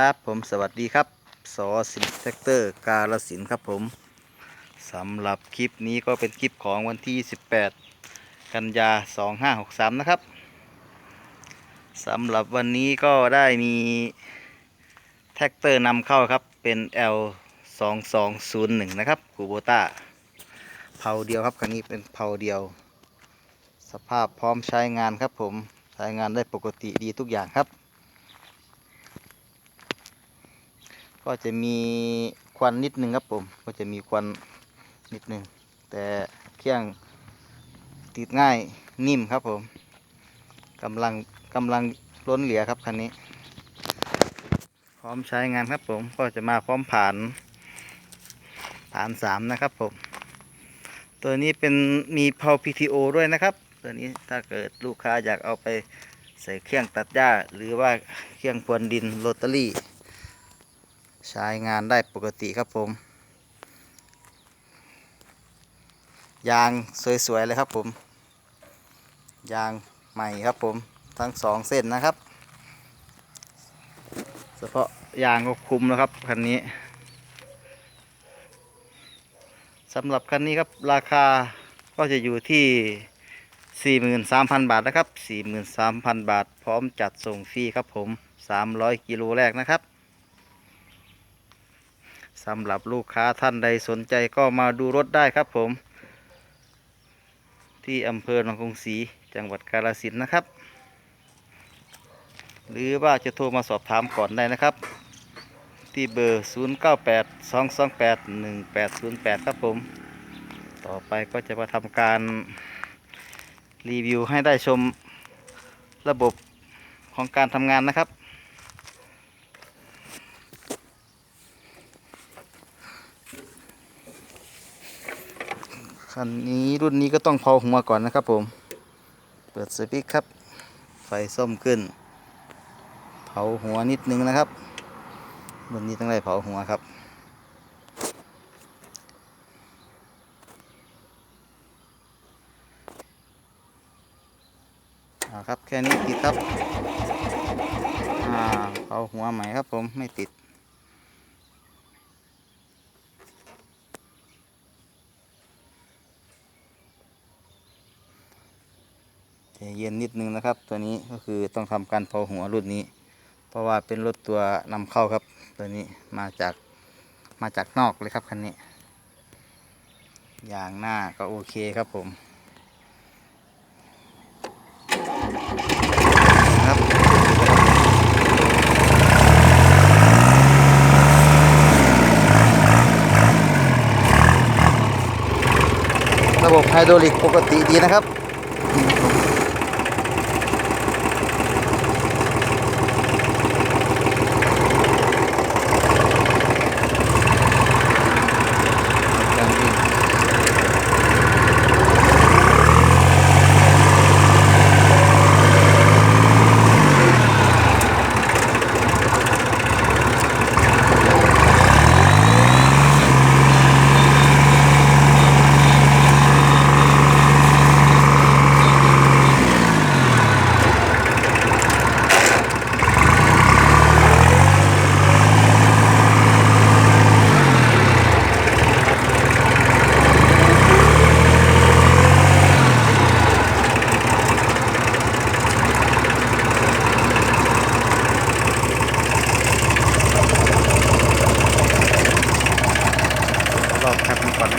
ครับ ผมสวัสดีครับสอสินแท็กเตอร์กาลสินครับผมสำหรับคลิปนี้ก็เป็นคลิปของวันที่ 18 กันยา 2563 นะครับสำหรับวันนี้ก็ได้มีแท็กเตอร์นำเข้าครับเป็น L 2201 นะครับกูโบต้าเผาเดียวครับคันนี้เป็นเผาเดียว สภาพพร้อมใช้งานครับผมใช้งานได้ปกติดีทุกอย่างครับ ก็จะมีควันนิดนึงครับผม ก็จะมีควันนิดนึง แต่เครื่องติดง่ายนิ่มครับผมกำลังกำลังล้นเหลือครับคันนี้ พร้อมใช้งานครับผมก็จะมาพร้อมผ่านผ่านสามนะครับผม ตัวนี้เป็นมีเพา PTO ด้วยนะครับ ตัวนี้ถ้าเกิดลูกค้าอยากเอาไปใส่เครื่องตัดหญ้า หรือว่าเครื่องพรวนดินโรตารี่ ใช้งานได้ปกติครับผม ยางสวยๆเลยครับผม ยางใหม่ครับผมทั้งสองเส้นนะครับเฉพาะยางก็คุมแล้วครับคันนี้สำหรับคันนี้ครับราคาก็จะอยู่ที่ 43,000 บาทนะครับ 43,000 บาท พร้อมจัดส่งฟรีครับผม 300 กิโลแรกนะครับ สำหรับลูกค้าท่านใดสนใจก็มาดูรถได้ครับผม ที่อำเภอหนองกรุงศรีจังหวัดกาฬสินธุ์นะครับ หรือว่าจะโทรมาสอบถามก่อนได้นะครับ ที่เบอร์ 0982281808 ครับผม ต่อไปก็จะมาทำการรีวิวให้ได้ชมระบบของการทำงานนะครับ คันนี้รุ่นนี้ก็ต้องเผาหัวก่อนนะครับผม เปิดสวิตช์ครับ ไฟส้มขึ้น เผาหัวนิดนึงนะครับ รุ่นนี้ต้องได้เผาหัวครับอ่าครับแค่นี้ติดครับ อ่าเผาหัวใหม่ครับผมไม่ติด เย็นนิดนึงนะครับ ตัวนี้ก็คือต้องทำการเผาหัวรุ่นนี้ เพราะว่าเป็นรถตัวนำเข้าครับ ตัวนี้มาจากมาจากนอกเลยครับคันนี้ยางหน้าก็โอเคครับผมครับระบบไฮดรอลิกปกติดีนะครับ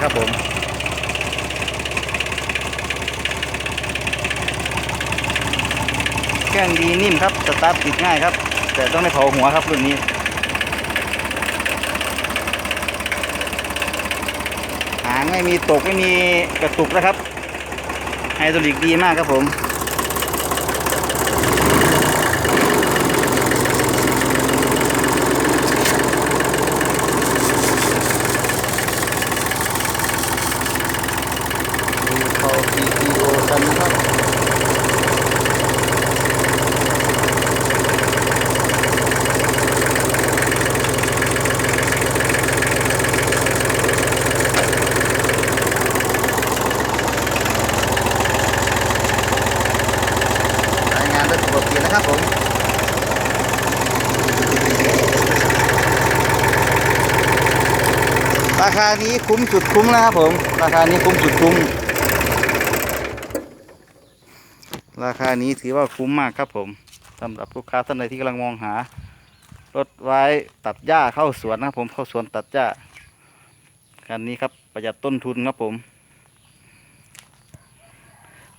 นก่อนนะครับผมแก้งดีนิ่มครับสตาร์ทติดง่ายครับ แต่ต้องไม่เผาหัวครับรุ่นนี้หางไม่มีตกไม่มีกระตุกนะครับไฮดรอลิกดีมากครับผม ดูเขา PTO กันนะครับ ค คานี้คุ้มสุดคุ้มนะครับผม ราคานี้คุ้มสุดคุ้ม ราคานี้ถือว่าคุ้มมากครับผมสำหรับลูกค้าท่านใดที่กำลังมองหารถไว้ตัดหญ้าเข้าสวนนะครับผมเข้าสวนตัดหญ้าคันนี้ครับประหยัดต้นทุนครับผม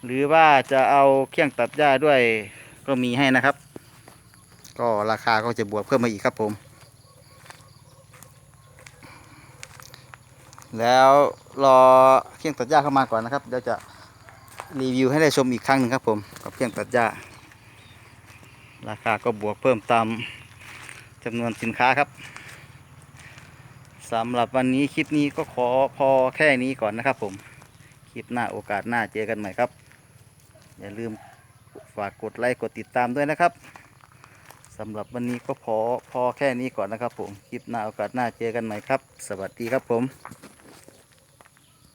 หรือว่าจะเอาเครื่องตัดหญ้าด้วยก็มีให้นะครับ ก็ราคาก็จะบวกเพิ่มมาอีกครับผม แล้วรอเครื่องตัดหญ้าเข้ามาก่อนนะครับเดี๋ยวจะรีวิวให้ได้ชมอีกครั้งหนึ่งครับผมกับเครื่องตัดหญ้า ราคาก็บวกเพิ่มตามจำนวนสินค้าครับสำหรับวันนี้คลิปนี้ก็ขอพอแค่นี้ก่อนนะครับผมคลิปหน้าโอกาสหน้าเจอกันใหม่ครับ อย่าลืมฝากกดไลค์กดติดตามด้วยนะครับสำหรับวันนี้ก็พอพอแค่นี้ก่อนนะครับผม คลิปหน้าโอกาสหน้าเจอกันใหม่ครับ สวัสดีครับผม